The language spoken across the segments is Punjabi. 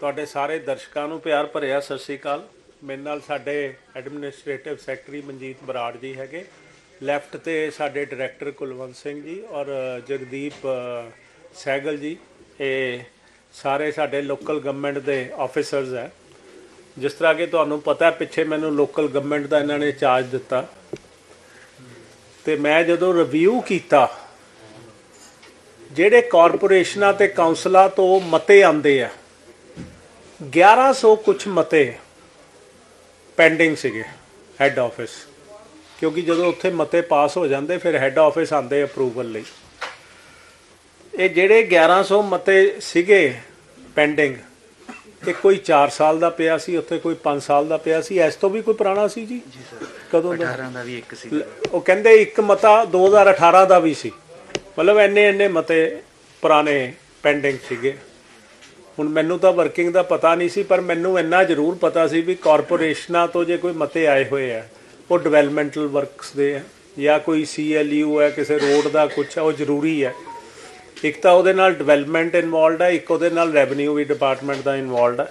ਤੁਹਾਡੇ ਸਾਰੇ ਦਰਸ਼ਕਾਂ ਨੂੰ ਪਿਆਰ ਭਰਿਆ ਸਤਿ ਸ੍ਰੀ ਅਕਾਲ। ਮੇਰੇ ਨਾਲ ਸਾਡੇ ਐਡਮਿਨਿਸਟ੍ਰੇਟਿਵ ਸੈਕਟਰੀ ਮਨਜੀਤ ਬਰਾੜ ਜੀ ਹੈਗੇ। ਲੈਫਟ ਤੇ ਸਾਡੇ ਡਾਇਰੈਕਟਰ ਕੁਲਵੰਤ ਸਿੰਘ ਜੀ ਔਰ ਜਗਦੀਪ ਅ, ਸਹਿਗਲ ਜੀ। ਇਹ ਸਾਰੇ ਸਾਡੇ ਲੋਕਲ ਗਵਰਨਮੈਂਟ ਦੇ ਆਫੀਸਰਸ ਹੈ। ਜਿਸ ਤਰ੍ਹਾਂ ਕਿ ਤੁਹਾਨੂੰ ਪਤਾ ਹੈ ਪਿੱਛੇ ਮੈਨੂੰ ਲੋਕਲ ਗਵਰਨਮੈਂਟ ਦਾ ਇਹਨਾਂ ਨੇ ਚਾਰਜ ਦਿੱਤਾ। ਤੇ ਮੈਂ ਜਦੋਂ ਰਿਵਿਊ ਕੀਤਾ ਜਿਹੜੇ ਕਾਰਪੋਰੇਸ਼ਨਾਂ ਤੇ ਕਾਉਂਸਲਾਂ ਤੋਂ ਮਤੇ ਆਉਂਦੇ ਆ 1100 ਕੁਝ ਮਤੇ ਪੈਂਡਿੰਗ ਸੀਗੇ ਹੈੱਡ ਆਫਿਸ ਕਿਉਂਕਿ ਜਦੋਂ ਉੱਥੇ ਮਤੇ ਪਾਸ ਹੋ ਜਾਂਦੇ ਫਿਰ ਹੈੱਡ ਆਫਿਸ ਆਉਂਦੇ ਅਪਰੂਵਲ ਲਈ। ਇਹ ਜਿਹੜੇ 1100 ਮਤੇ ਸੀਗੇ ਪੈਂਡਿੰਗ ਤੇ ਕੋਈ 4 ਸਾਲ ਦਾ ਪਿਆ ਸੀ ਉੱਥੇ ਕੋਈ 5 ਸਾਲ ਦਾ ਪਿਆ ਸੀ। ਇਸ ਤੋਂ ਵੀ ਕੋਈ ਪੁਰਾਣਾ ਸੀ ਜੀ? ਜੀ ਸਰ। ਕਦੋਂ ਦਾ? 18 ਦਾ ਵੀ ਇੱਕ ਸੀ। ਉਹ ਕਹਿੰਦੇ ਇੱਕ ਮਤਾ 2018 ਦਾ ਵੀ ਸੀ। ਮਤਲਬ ਇੰਨੇ ਇੰਨੇ ਮਤੇ ਪੁਰਾਣੇ ਪੈਂਡਿੰਗ ਸੀਗੇ। ਹੁਣ ਮੈਨੂੰ ਤਾਂ ਵਰਕਿੰਗ ਦਾ ਪਤਾ ਨਹੀਂ ਸੀ, ਪਰ ਮੈਨੂੰ ਇੰਨਾ ਜ਼ਰੂਰ ਪਤਾ ਸੀ ਵੀ ਕਾਰਪੋਰੇਸ਼ਨਾਂ ਤੋਂ ਜੇ ਕੋਈ ਮਤੇ ਆਏ ਹੋਏ ਆ, ਉਹ ਡਿਵੈਲਪਮੈਂਟਲ ਵਰਕਸ ਦੇ ਆ, ਜਾਂ ਕੋਈ ਸੀਐਲਯੂ ਹੈ ਕਿਸੇ ਰੋਡ ਦਾ ਕੁਝ ਹੈ ਉਹ ਜ਼ਰੂਰੀ ਹੈ ਇੱਕ ਤਾਂ ਉਹਦੇ ਨਾਲ ਡਿਵੈਲਪਮੈਂਟ ਇਨਵੋਲਡ ਹੈ ਇੱਕ ਉਹਦੇ ਨਾਲ ਰੈਵਨਿਊ ਵੀ ਡਿਪਾਰਟਮੈਂਟ ਦਾ ਇਨਵੋਲਡ ਹੈ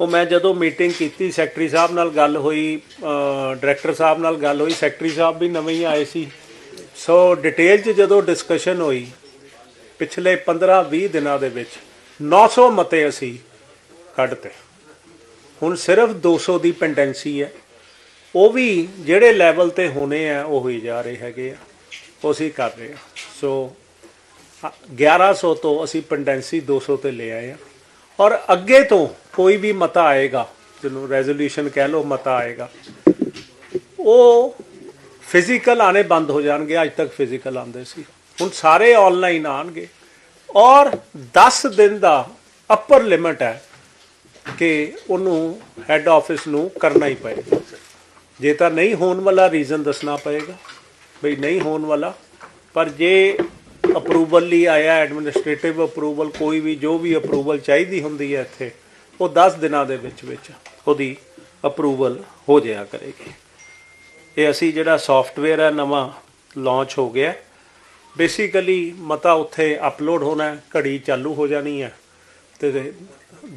ਉਹ ਮੈਂ ਜਦੋਂ ਮੀਟਿੰਗ ਕੀਤੀ ਸੈਕਟਰੀ ਸਾਹਿਬ ਨਾਲ ਗੱਲ ਹੋਈ ਡਾਇਰੈਕਟਰ ਸਾਹਿਬ ਨਾਲ ਗੱਲ ਹੋਈ ਸੈਕਟਰੀ ਸਾਹਿਬ ਵੀ ਨਵੇਂ ਹੀ ਆਏ ਸੀ। ਸੋ ਡਿਟੇਲ 'ਚ ਜਦੋਂ ਡਿਸਕਸ਼ਨ ਹੋਈ, ਪਿਛਲੇ 15-20 ਦਿਨਾਂ ਦੇ ਵਿੱਚ 900 ਮਤੇ ਅਸੀਂ ਕੱਢਤੇ। ਹੁਣ ਸਿਰਫ 200 ਦੀ ਪੈਂਡੈਂਸੀ ਹੈ। ਉਹ ਵੀ ਜਿਹੜੇ ਲੈਵਲ ਤੇ ਹੋਣੇ ਆ, ਉਹ ਹੋਈ ਜਾ ਰਹੇ ਹੈਗੇ ਆ। ਉਹ ਅਸੀਂ ਕਰ ਰਹੇ ਆ। ਸੋ, ਅ- 1100 ਤੋਂ ਅਸੀਂ ਪੈਂਡੈਂਸੀ 200 ਤੇ ਲੈ ਆਏ ਆ। ਔਰ ਅੱਗੇ ਤੋਂ ਕੋਈ ਵੀ ਮਤਾ ਆਏਗਾ, ਜਿਹਨੂੰ ਰੈਜ਼ੋਲੂਸ਼ਨ ਕਹਿ ਲਓ, ਮਤਾ ਆਏਗਾ, ਉਹ ਫਿਜ਼ੀਕਲ ਆਣੇ ਬੰਦ ਹੋ ਜਾਣਗੇ। ਅੱਜ ਤੱਕ ਫਿਜ਼ੀਕਲ ਆਉਂਦੇ ਸੀ। ਹੁਣ ਸਾਰੇ ਆਨਲਾਈਨ ਆਣਗੇ ਔਰ 10 ਦਿਨ ਦਾ ਅਪਰ ਲਿਮਟ ਹੈ ਕਿ ਉਹਨੂੰ ਹੈੱਡ ਆਫਿਸ ਨੂੰ ਕਰਨਾ ਹੀ ਪਏਗਾ। ਜੇ ਤਾਂ ਨਹੀਂ ਹੋਣ ਵਾਲਾ ਰੀਜ਼ਨ ਦੱਸਣਾ ਪਏਗਾ ਬਈ ਨਹੀਂ ਹੋਣ ਵਾਲਾ, ਪਰ ਜੇ ਅਪਰੂਵਲ ਲਈ ਆਇਆ ਐਡਮਿਨਿਸਟ੍ਰੇਟਿਵ ਅਪਰੂਵਲ ਕੋਈ ਵੀ ਜੋ ਵੀ ਅਪਰੂਵਲ ਚਾਹੀਦੀ ਹੁੰਦੀ ਹੈ ਇੱਥੇ, ਉਹ 10 ਦਿਨਾਂ ਦੇ ਵਿੱਚ ਵਿੱਚ ਉਹਦੀ ਅਪਰੂਵਲ ਹੋ ਜਾਇਆ ਕਰੇਗੀ। ਇਹ ਅਸੀਂ ਜਿਹੜਾ ਸੌਫਟਵੇਅਰ ਹੈ, ਨਵਾਂ ਲਾਂਚ ਹੋ ਗਿਆ। ਬੇਸਿਕਲੀ ਮਤਾ ਉੱਥੇ ਅਪਲੋਡ ਹੋਣਾ ਘੜੀ ਚਾਲੂ ਹੋ ਜਾਣੀ ਹੈ। ਤੇ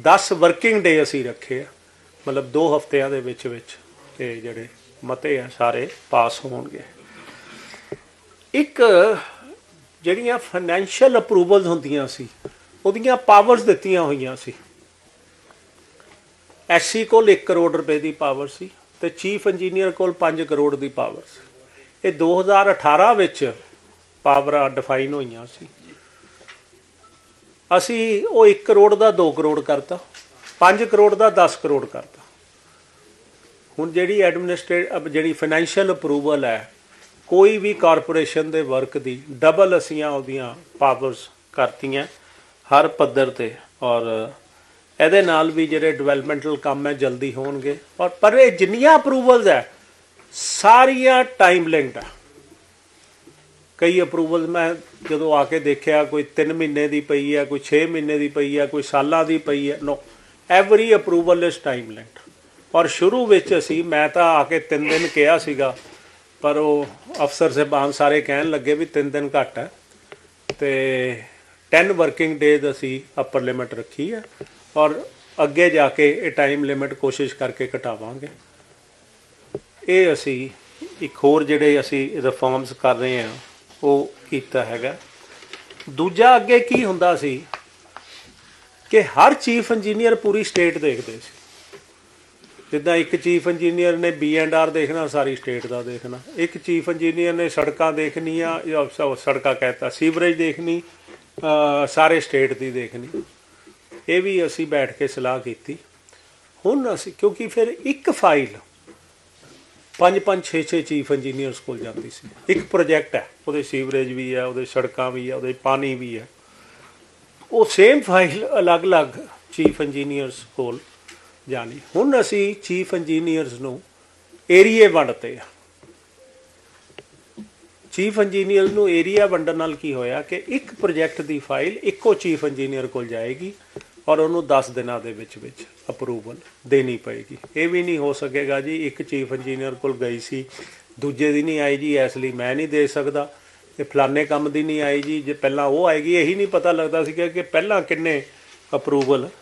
10 ਵਰਕਿੰਗ ਡੇ ਅਸੀਂ ਰੱਖੇ ਆ, ਮਤਲਬ 2 ਹਫ਼ਤਿਆਂ ਦੇ ਵਿੱਚ ਵਿੱਚ। ਇਹ ਜਿਹੜੇ ਮਤੇ ਆ ਸਾਰੇ ਪਾਸ ਹੋਣਗੇ। ਇੱਕ ਜਿਹੜੀਆਂ ਫਾਈਨੈਂਸ਼ੀਅਲ ਅਪਰੂਵਲਸ ਹੁੰਦੀਆਂ ਸੀ, ਉਹਦੀਆਂ ਪਾਵਰਸ ਦਿੱਤੀਆਂ ਹੋਈਆਂ ਸੀ। ਐਸਸੀ ਕੋਲ 1 ਕਰੋੜ ਰੁਪਏ ਦੀ ਪਾਵਰ ਸੀ ਤੇ ਚੀਫ ਇੰਜੀਨੀਅਰ ਕੋਲ 5 ਕਰੋੜ ਦੀ ਪਾਵਰ ਸੀ। ਇਹ 2018 ਵਿੱਚ ਪਾਵਰਾਂ ਡਿਫਾਈਨ ਹੋਈਆਂ ਸੀ। ਅਸੀਂ ਉਹ 1 ਕਰੋੜ ਦਾ 2 ਕਰੋੜ ਕਰਤਾ 5 ਕਰੋੜ ਦਾ 10 ਕਰੋੜ ਕਰਤਾ। ਹੁਣ ਜਿਹੜੀ ਐਡਮਿਨਿਸਟ੍ਰੇਟ ਜਿਹੜੀ ਫਾਈਨੈਂਸ਼ੀਅਲ ਅਪਰੂਵਲ ਹੈ, ਕੋਈ ਵੀ ਕਾਰਪੋਰੇਸ਼ਨ ਦੇ ਵਰਕ ਦੀ ਡਬਲ ਅਸੀਂ ਉਹਦੀਆਂ ਪਾਵਰਸ ਕਰਤੀਆਂ ਹਰ ਪੱਧਰ ਤੇ। ਔਰ ਇਹਦੇ ਨਾਲ ਵੀ ਜਿਹੜੇ ਡਿਵੈਲਪਮੈਂਟਲ ਕੰਮ ਹੈ, ਜਲਦੀ ਹੋਣਗੇ। ਔਰ ਪਰ ਇਹ ਜਿੰਨੀਆਂ ਅਪਰੂਵਲਸ ਹੈ, ਸਾਰੀਆਂ ਟਾਈਮ ਲਿੰਕਡ ਹੈ ਕਈ ਅਪਰੂਵਲ ਮੈਂ ਜਦੋਂ ਆ ਕੇ ਦੇਖਿਆ, ਕੋਈ 3 ਮਹੀਨੇ ਦੀ ਪਈ ਹੈ ਕੋਈ 6 ਮਹੀਨੇ ਦੀ ਪਈ ਹੈ ਕੋਈ ਸਾਲਾਂ ਦੀ ਪਈ ਹੈ no every approval is time linked ਔਰ ਸ਼ੁਰੂ ਵਿੱਚ ਅਸੀਂ, ਮੈਂ ਤਾਂ ਆ ਕੇ 3 ਦਿਨ ਕਿਹਾ ਸੀਗਾ, ਪਰ ਉਹ ਅਫਸਰ ਸਾਹਿਬਾਨ ਸਾਰੇ ਕਹਿਣ ਲੱਗੇ ਵੀ 3 ਦਿਨ ਘੱਟ ਹੈ ਤੇ 10 ਵਰਕਿੰਗ ਡੇਜ਼ ਅਸੀਂ ਅਪਰ ਲਿਮਟ ਰੱਖੀ ਹੈ ਔਰ ਅੱਗੇ ਜਾ ਕੇ ਇਹ ਟਾਈਮ ਲਿਮਟ ਕੋਸ਼ਿਸ਼ ਕਰਕੇ ਘਟਾਵਾਂਗੇ। ਇਹ ਅਸੀਂ ਇੱਕ ਹੋਰ ਜਿਹੜੇ ਅਸੀਂ ਰਿਫਾਰਮਸ ਕਰ ਰਹੇ ਹਾਂ ਉਹ ਕੀਤਾ ਹੈਗਾ। ਦੂਜਾ ਅੱਗੇ ਕੀ ਹੁੰਦਾ ਸੀ ਕਿ ਹਰ ਚੀਫ ਇੰਜੀਨੀਅਰ ਪੂਰੀ ਸਟੇਟ ਦੇਖਦੇ ਸੀ। ਜਿੱਦਾਂ ਇੱਕ ਚੀਫ ਇੰਜੀਨੀਅਰ ਨੇ ਬੀ ਐਂਡ ਆਰ ਦੇਖਣਾ, ਸਾਰੀ ਸਟੇਟ ਦਾ ਦੇਖਣਾ। ਇੱਕ ਚੀਫ ਇੰਜੀਨੀਅਰ ਨੇ ਸੜਕਾਂ ਦੇਖਣੀਆਂ ਜਾਂ ਸ- ਸੜਕਾਂ ਕਹਿਤਾ, ਸੀਵਰੇਜ ਦੇਖਣੀ ਸਾਰੇ ਸਟੇਟ ਦੀ ਦੇਖਣੀ। ਇਹ ਵੀ ਅਸੀਂ ਬੈਠ ਕੇ ਸਲਾਹ ਕੀਤੀ। ਹੁਣ ਅਸੀਂ, ਕਿਉਂਕਿ ਫਿਰ ਇੱਕ ਫਾਈਲ ਪੰਜ ਪੰਜ 6 6 ਚੀਫ ਇੰਜੀਨੀਅਰਸ ਕੋਲ ਜਾਂਦੀ ਸੀ। ਇੱਕ ਪ੍ਰੋਜੈਕਟ ਹੈ, ਉਹਦੇ ਸੀਵਰੇਜ ਵੀ ਹੈ, ਉਹਦੇ ਸੜਕਾਂ ਵੀ ਹੈ, ਉਹਦੇ ਪਾਣੀ ਵੀ ਹੈ। ਉਹ ਸੇਮ ਫਾਈਲ ਅਲੱਗ-ਅਲੱਗ ਚੀਫ ਇੰਜੀਨੀਅਰਸ ਕੋਲ ਜਾਣੀ। ਹੁਣ ਅਸੀਂ ਚੀਫ ਇੰਜੀਨੀਅਰਸ ਨੂੰ ਏਰੀਏ ਵੰਡਤੇ ਆ ਚੀਫ ਇੰਜੀਨੀਅਰ ਨੂੰ ਏਰੀਆ ਵੰਡਣ ਨਾਲ ਕੀ ਹੋਇਆ ਕਿ ਇੱਕ ਪ੍ਰੋਜੈਕਟ ਦੀ ਫਾਈਲ ਇੱਕੋ ਚੀਫ ਇੰਜੀਨੀਅਰ ਕੋਲ ਜਾਏਗੀ ਔਰ ਉਹਨੂੰ 10 ਦਿਨਾਂ ਦੇ ਵਿੱਚ ਵਿੱਚ ਅਪਰੂਵਲ ਦੇਣੀ ਪਏਗੀ। ਇਹ ਵੀ ਨਹੀਂ ਹੋ ਸਕੇਗਾ ਜੀ, ਇੱਕ ਚੀਫ ਇੰਜੀਨੀਅਰ ਕੋਲ ਗਈ ਸੀ, ਦੂਜੇ ਦੀ ਨਹੀਂ ਆਈ ਜੀ, ਇਸ ਲਈ ਮੈਂ ਨਹੀਂ ਦੇ ਸਕਦਾ। ਤੇ ਫਲਾਣੇ ਕੰਮ ਦੀ ਨਹੀਂ ਆਈ ਜੀ, ਜੇ ਪਹਿਲਾਂ ਉਹ ਆਏਗੀ, ਇਹੀ ਨਹੀਂ ਪਤਾ ਲੱਗਦਾ ਸੀ ਕਿ ਪਹਿਲਾਂ ਕਿੰਨੇ ਅਪਰੂਵਲ